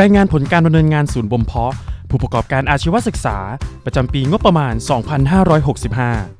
รายงานผลการดำเนินงานศูนย์บ่มเพาะ ผู้ประกอบการอาชีวศึกษา ประจำปีงบประมาณ 2565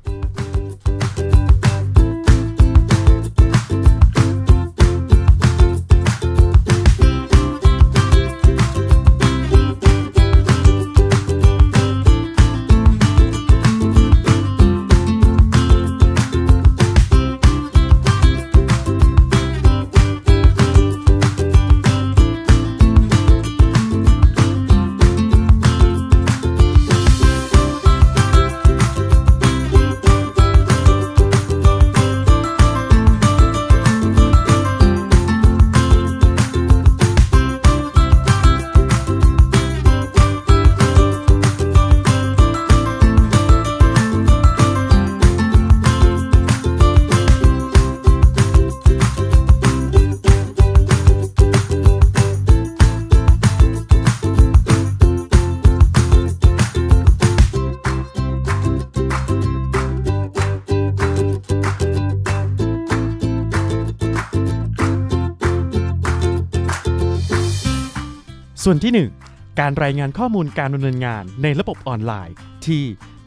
ส่วนที่ 1 การรายงานข้อมูลการดำเนินงานในระบบออนไลน์ที่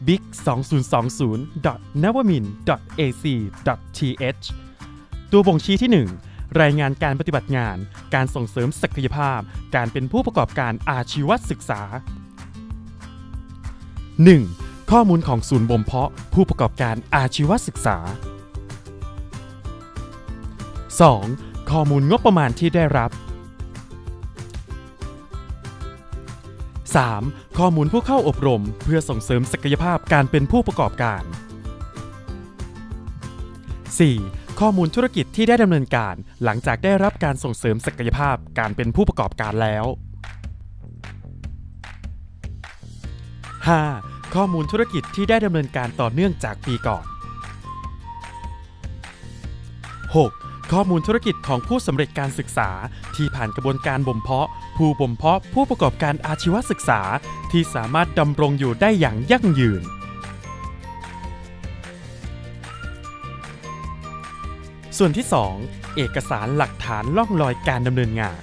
big 2 0 2 0 n a w a m i n ac th ตัวบ่งชี้ที่ 1 รายงานการปฏิบัติงาน การส่งเสริมศักยภาพ การเป็นผู้ประกอบการอาชีวศึกษา 1. ข้อมูลของศูนย์บ่มเพาะผู้ประกอบการอาชีวศึกษา 2. ข้อมูลงบประมาณที่ได้รับ 3. ข้อมูลผู้เข้าอบรม เพื่อส่งเสริมศักยภาพการเป็นผู้ประกอบการ 4. ข้อมูลธุรกิจที่ได้ดำเนินการ หลังจากได้รับการส่งเสริมศักยภาพการเป็นผู้ประกอบการแล้ว 5. ข้อมูลธุรกิจที่ได้ดำเนินการต่อเนื่องจากปีก่อน 6. ข้อมูลธุรกิจของผู้สำเร็จการศึกษา ที่ผ่านกระบวนการบ่มเพาะ ผู้บ่มเพาะผู้ประกอบการอาชีวศึกษา ที่สามารถดำรงอยู่ได้อย่างยั่งยืน ส่วนที่ 2 เอกสารหลักฐานล่องลอยการดำเนินงาน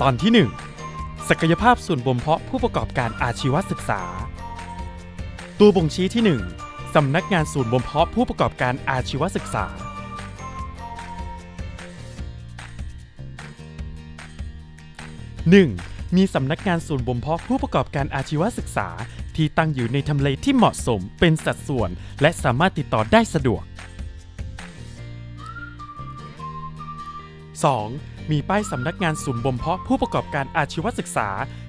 ตอนที่ 1 ศักยภาพส่วนบ่มเพาะผู้ประกอบการอาชีวศึกษา ตัวบ่งชี้ที่ 1สำนักงานศูนย์บ่มเพาะผู้ประกอบการอาชีวศึกษา 1. มีสำนักงานศูนย์บ่มเพาะผู้ประกอบการอาชีวศึกษา ที่ตั้งอยู่ในทำเลที่เหมาะสมเป็นสัดส่วน และสามารถติดต่อได้สะดวก 2. มีป้ายสำนักงานศูนย์บ่มเพาะผู้ประกอบการอาชีวศึกษา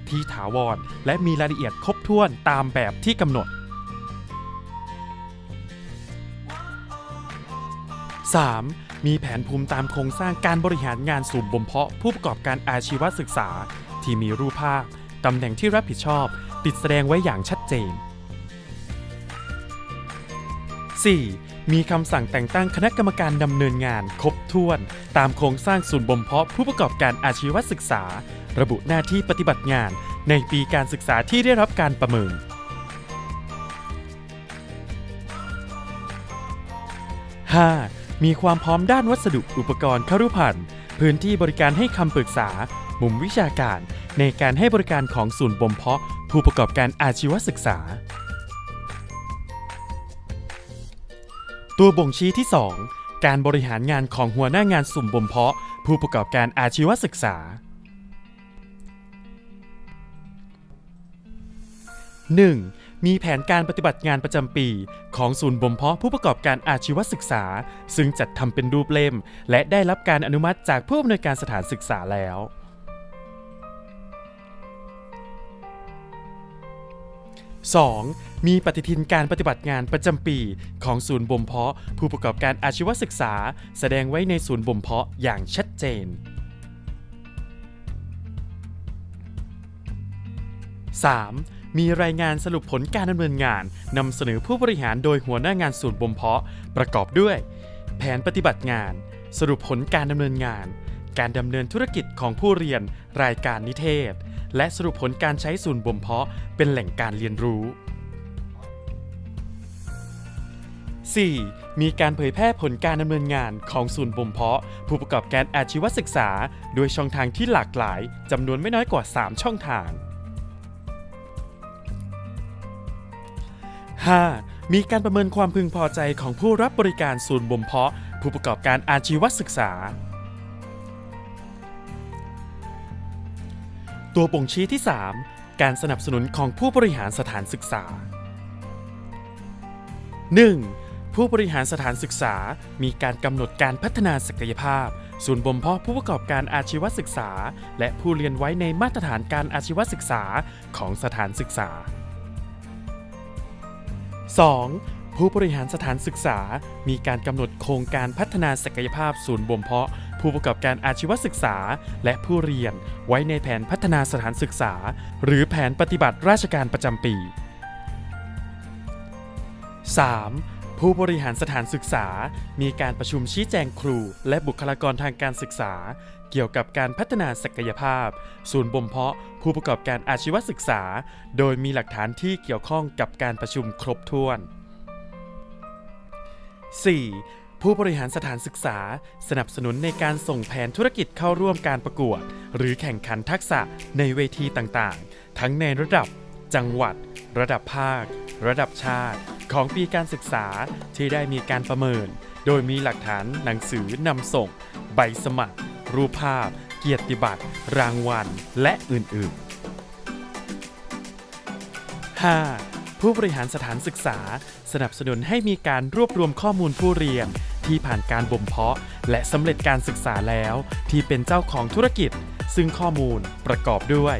ที่ถาวร และมีรายละเอียดครบถ้วนตามแบบที่กำหนด 3. มีแผนภูมิตามโครงสร้างการบริหารงานศูนบ่มเพาะผู้ประกอบการอาชีวศึกษา ที่มีรูปภาพ ตำแหน่งที่รับผิดชอบ ติดแสดงไว้อย่างชัดเจน 4. มีคำสั่งแต่งตั้งคณะกรรมการดำเนินงานครบถ้วน ตามโครงสร้างศูนย์บ่มเพาะผู้ประกอบการอาชีวศึกษา ระบุหน้าที่ปฏิบัติงานในปีการศึกษาที่ได้รับการประเมิน 5. มีความพร้อมด้านวัสดุอุปกรณ์ครุภัณฑ์พื้นที่บริการให้คำปรึกษา มุมวิชาการ ในการให้บริการของศูนย์บ่มเพาะ ผู้ประกอบการอาชีวศึกษา ตัวบ่งชี้ที่ 2 การบริหารงานของหัวหน้างานสุ่มบ่มเพาะ ผู้ประกอบการอาชีวศึกษา 1. มีแผนการปฏิบัติงานประจำปี ของศูนย์บ่มเพาะผู้ประกอบการอาชีวศึกษา ซึ่งจัดทำเป็นรูปเล่ม และได้รับการอนุมัติจากผู้อำนวยการสถานศึกษาแล้ว 2. มีปฏิทินการปฏิบัติงานประจำปี ของศูนย์บ่มเพาะ ผู้ประกอบการอาชีวศึกษา แสดงไว้ในศูนย์บ่มเพาะอย่างชัดเจน 3. มีรายงานสรุปผลการดำเนินงานนำเสนอผู้บริหารโดยหัวหน้างานศูนบ่มเพาะ ประกอบด้วย แผนปฏิบัติงาน สรุปผลการดำเนินงาน การดำเนินธุรกิจของผู้เรียน รายการนิเทศ และสรุปผลการใช้ศูนย์บ่มเพาะ เป็นแหล่งการเรียนรู้ 4. มีการเผยแพร่ผลการดำเนินงานของศูนย์บ่มเพาะ ผู้ประกอบการอาชีวศึกษา โดยช่องทางที่หลากหลายจำนวนไม่น้อยกว่า 3 ช่องทาง 5. มีการประเมินความพึงพอใจของผู้รับบริการศูนย์บ่มเพาะ ผู้ประกอบการอาชีวศึกษา ตัวบ่งชี้ที่ 3 การสนับสนุนของผู้บริหารสถานศึกษา 1. ผู้บริหารสถานศึกษา มีการกำหนดการพัฒนาศักยภาพ ศูนย์บ่มเพาะผู้ประกอบการอาชีวศึกษา และผู้เรียนไว้ในมาตรฐานการอาชีวศึกษาของสถานศึกษา 2. ผู้บริหารสถานศึกษา มีการกำหนดโครงการพัฒนาศักยภาพศูนย์บ่มเพาะ ผู้ประกอบการอาชีวศึกษา และผู้เรียนไว้ในแผนพัฒนาสถานศึกษา หรือแผนปฏิบัติราชการประจำปี 3. ผู้บริหารสถานศึกษา มีการประชุมชี้แจงครู และบุคลากรทางการศึกษา เกี่ยวกับการพัฒนาศักยภาพ ศูนย์บ่มเพาะผู้ประกอบการอาชีวศึกษา โดยมีหลักฐานที่เกี่ยวข้องกับการประชุมครบถ้วน 4. ผู้บริหารสถานศึกษา สนับสนุนในการส่งแผนธุรกิจเข้าร่วมการประกวด หรือแข่งขันทักษะในเวทีต่างๆ ทั้งในระดับ จังหวัด ระดับภาค ระดับชาติ ของปีการศึกษาที่ได้มีการประเมิน โดยมีหลักฐานหนังสือนำส่ง ใบสมัคร รูปภาพ เกียรติบัตร รางวัล และอื่น ๆ 5. ผู้บริหารสถานศึกษา สนับสนุนให้มีการรวบรวมข้อมูลผู้เรียน ที่ผ่านการบ่มเพาะ และสำเร็จการศึกษาแล้ว ที่เป็นเจ้าของธุรกิจ ซึ่งข้อมูลประกอบด้วย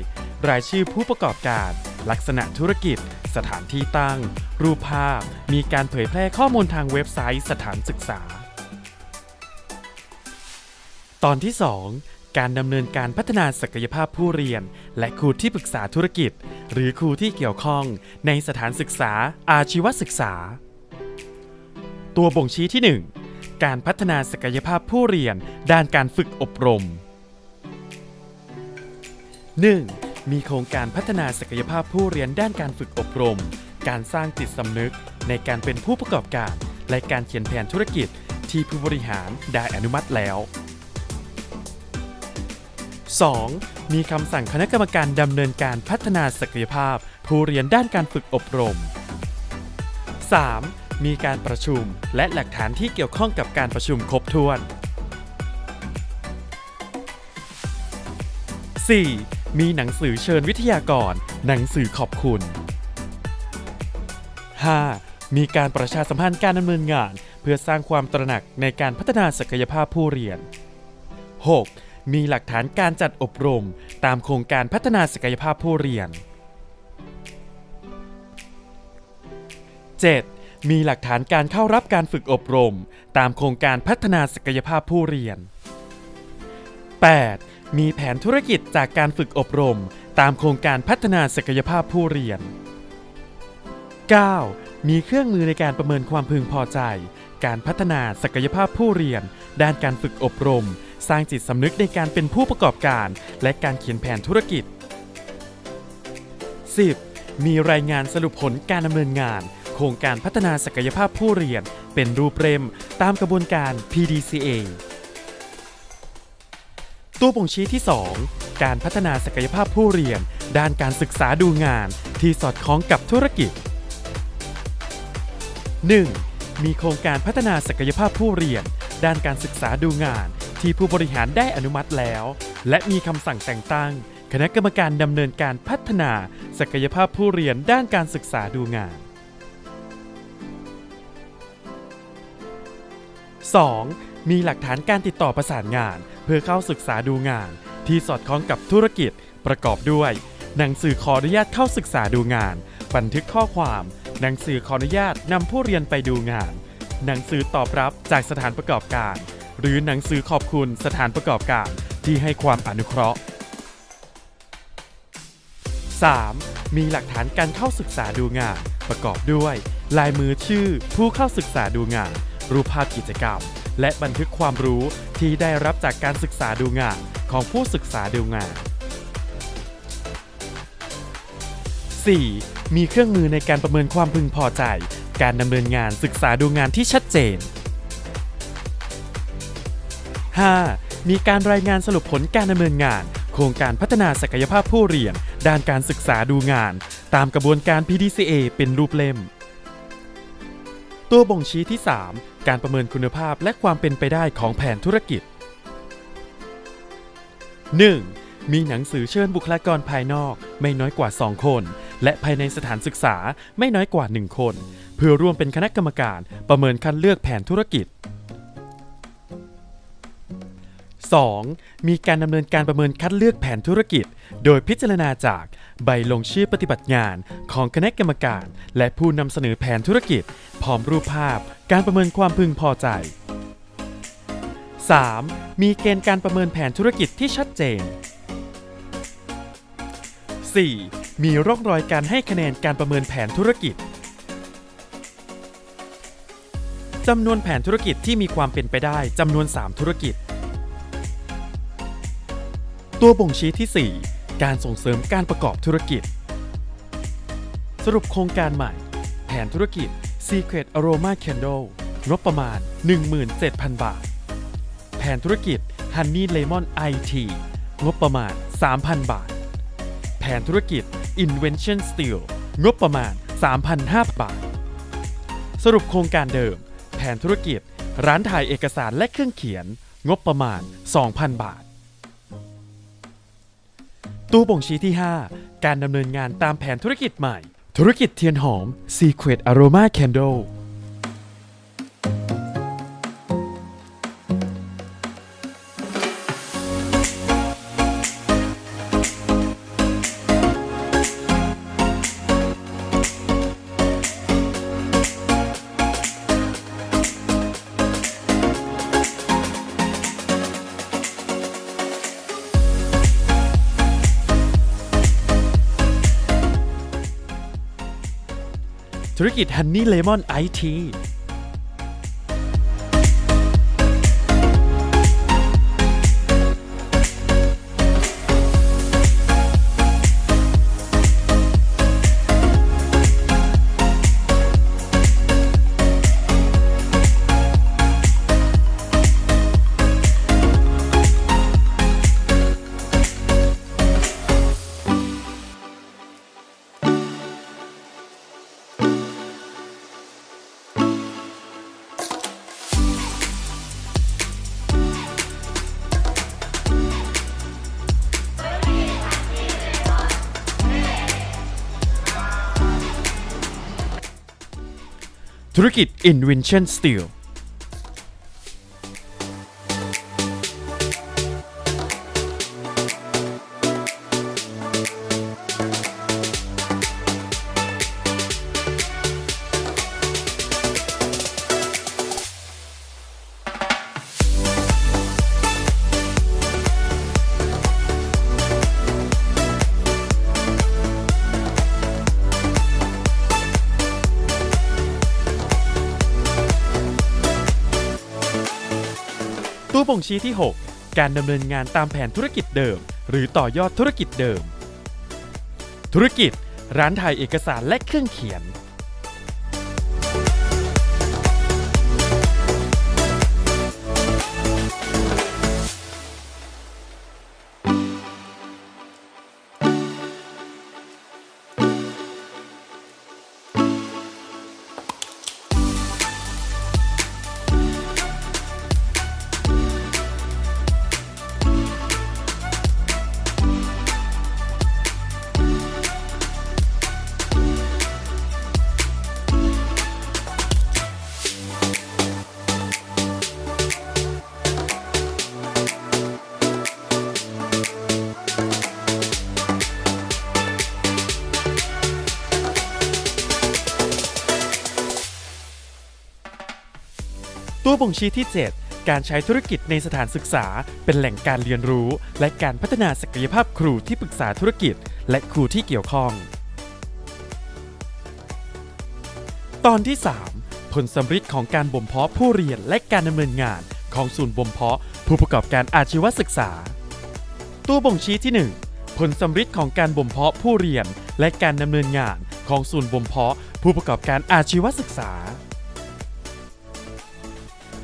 รายชื่อผู้ประกอบการ ลักษณะธุรกิจ สถานที่ตั้ง รูปภาพ มีการเผยแพร่ข้อมูลทางเว็บไซต์สถานศึกษา ตอนที่ 2 การดำเนินการพัฒนาศักยภาพผู้เรียน และครูที่ปรึกษาธุรกิจ หรือครูที่เกี่ยวข้องในสถานศึกษาอาชีวศึกษา ตัวบ่งชี้ที่ 1 การพัฒนาศักยภาพผู้เรียน ด้านการฝึกอบรม 1. มีโครงการพัฒนาศักยภาพผู้เรียนด้านการฝึกอบรม การสร้างจิตสำนึกในการเป็นผู้ประกอบการ และการเขียนแผนธุรกิจที่ผู้บริหารได้อนุมัติแล้ว 2. มีคำสั่งคณะกรรมการดำเนินการพัฒนาศักยภาพ ผู้เรียนด้านการฝึกอบรม 3. มีการประชุมและหลักฐานที่เกี่ยวข้องกับการประชุมครบถ้วน 4. มีหนังสือเชิญวิทยากร หนังสือขอบคุณ 5. มีการประชาสัมพันธ์การดำเนินงาน เพื่อสร้างความตระหนักในการพัฒนาศักยภาพผู้เรียน 6. มีหลักฐานการจัดอบรม ตามโครงการพัฒนาศักยภาพผู้เรียน 7. มีหลักฐานการเข้ารับการฝึกอบรม ตามโครงการพัฒนาศักยภาพผู้เรียน 8. มีแผนธุรกิจจากการฝึกอบรม ตามโครงการพัฒนาศักยภาพผู้เรียน 9. มีเครื่องมือในการประเมินความพึงพอใจ การพัฒนาศักยภาพผู้เรียน ด้านการฝึกอบรม สร้างจิตสำนึกในการเป็นผู้ประกอบการ และการเขียนแผนธุรกิจ 10. มีรายงานสรุปผลการดำเนินงาน โครงการพัฒนาศักยภาพผู้เรียน เป็นรูปเล่มตามกระบวนการ PDCA ตัวบ่งชี้ที่ 2 การพัฒนาศักยภาพผู้เรียน ด้านการศึกษาดูงานที่สอดคล้องกับธุรกิจ 1. มีโครงการพัฒนาศักยภาพผู้เรียน ด้านการศึกษาดูงาน ที่ผู้บริหารได้อนุมัติแล้ว และมีคำสั่งแต่งตั้ง คณะกรรมการดำเนินการพัฒนา ศักยภาพผู้เรียนด้านการศึกษาดูงาน 2. มีหลักฐานการติดต่อประสานงาน เพื่อเข้าศึกษาดูงาน ที่สอดคล้องกับธุรกิจประกอบด้วย หนังสือขออนุญาตเข้าศึกษาดูงาน บันทึกข้อความ หนังสือขออนุญาตนำผู้เรียนไปดูงาน หนังสือตอบรับจากสถานประกอบการ หรือหนังสือขอบคุณสถานประกอบการที่ให้ความอนุเคราะห์ 3. มีหลักฐานการเข้าศึกษาดูงาน ประกอบด้วย ลายมือชื่อ ผู้เข้าศึกษาดูงาน รูปภาพกิจกรรม และบันทึกความรู้ที่ได้รับจากการศึกษาดูงานของผู้ศึกษาดูงาน 4. มีเครื่องมือในการประเมินความพึงพอใจ การดำเนินงานศึกษาดูงานที่ชัดเจน 5. มีการรายงานสรุปผลการดำเนินงาน โครงการพัฒนาศักยภาพผู้เรียน ด้านการศึกษาดูงาน ตามกระบวนการ PDCA เป็นรูปเล่ม ตัวบ่งชี้ที่ 3 การประเมินคุณภาพและความเป็นไปได้ของแผนธุรกิจ 1. มีหนังสือเชิญบุคลากรภายนอก ไม่น้อยกว่า 2 คน และภายในสถานศึกษาไม่น้อยกว่า 1 คน เพื่อร่วมเป็นคณะกรรมการประเมินคัดเลือกแผนธุรกิจ 2. มีการดำเนินการประเมินคัดเลือกแผนธุรกิจ โดยพิจารณาจากใบลงชื่อปฏิบัติงานของคณะกรรมการ และผู้นำเสนอแผนธุรกิจ พร้อมรูปภาพ การประเมินความพึงพอใจ 3. มีเกณฑ์การประเมินแผนธุรกิจที่ชัดเจน 4. มีร่องรอยการให้คะแนนการประเมินแผนธุรกิจจำนวนแผนธุรกิจที่มีความเป็นไปได้จำนวน 3 ธุรกิจ ตัวบ่งชี้ที่ 4 การส่งเสริมการประกอบธุรกิจ สรุปโครงการใหม่ แผนธุรกิจ Secret Aroma Candle งบประมาณ 17,000 บาท แผนธุรกิจ Honey Lemon IT งบประมาณ 3,000 บาท แผนธุรกิจ Invention Steel งบประมาณ 3,500 บาท สรุปโครงการเดิม แผนธุรกิจ ร้านถ่ายเอกสารและเครื่องเขียน งบประมาณ 2,000 บาท ตู้บ่งชี้ที่ 5 การดำเนินงานตามแผนธุรกิจใหม่ ธุรกิจเทียนหอม Secret Aroma Candle ธุรกิจ Honey Lemon IT ธุรกิจ Invention Steel บ่งชี้ที่ 6 การดำเนินงานตามแผนธุรกิจเดิม หรือต่อยอดธุรกิจเดิม ธุรกิจ ร้านถ่ายเอกสารและเครื่องเขียน ตัวบ่งชี้ที่ 7 การใช้ธุรกิจในสถานศึกษา เป็นแหล่งการเรียนรู้ และการพัฒนาศักยภาพครูที่ปรึกษาธุรกิจ และครูที่เกี่ยวข้อง ตอนที่ 3 ผลสำฤทธิ์ของการบ่มเพาะผู้เรียนและการดำเนินงาน ของศูนย์บ่มเพาะ ผู้ประกอบการอาชีวศึกษา ตัวบ่งชี้ที่ 1 ผลสำฤทธิ์ของการบ่มเพาะผู้เรียนและการดำเนินงาน ของศูนย์บ่มเพาะ ผู้ประกอบการอาชีวศึกษา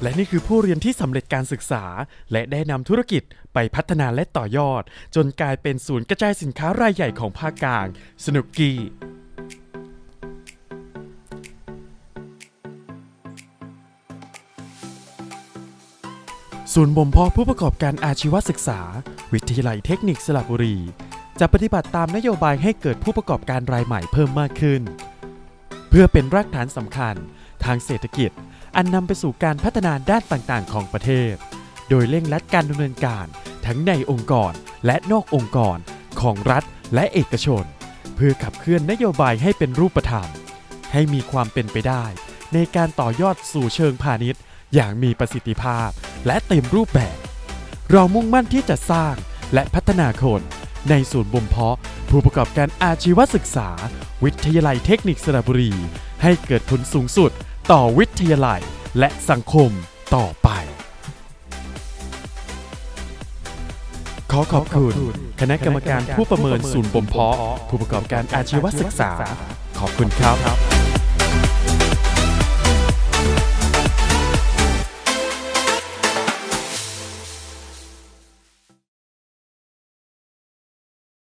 และนี่คือผู้เรียนที่สำเร็จการศึกษา และได้นำธุรกิจไปพัฒนาและต่อยอด จนกลายเป็นศูนย์กระจายสินค้ารายใหญ่ของภาคกลาง สนุกกี้ศูนย์บ่มเพาะผู้ประกอบการอาชีวศึกษา วิทยาลัยเทคนิคสระบุรี จะปฏิบัติตามนโยบายให้เกิดผู้ประกอบการรายใหม่เพิ่มมากขึ้น เพื่อเป็นรากฐานสำคัญทางเศรษฐกิจ อันนำไปสู่การพัฒนาด้านต่างๆ ของประเทศ โดยเร่งรัดการดำเนินการทั้งในองค์กรและนอกองค์กรของรัฐและเอกชน เพื่อขับเคลื่อนนโยบายให้เป็นรูปธรรม ให้มีความเป็นไปได้ ในการต่อยอดสู่เชิงพาณิชย์ อย่างมีประสิทธิภาพและเต็มรูปแบบ เรามุ่งมั่นที่จะสร้างและพัฒนาคน ในศูนย์บ่มเพาะ ผู้ประกอบการอาชีวศึกษา วิทยาลัยเทคนิคสระบุรี ให้เกิดผลสูงสุด ต่อวิทยาลัยและสังคมต่อไป ขอขอบคุณ คณะกรรมการผู้ประเมินศูนย์บ่มเพาะผู้ประกอบการอาชีวศึกษา ขอบคุณครับ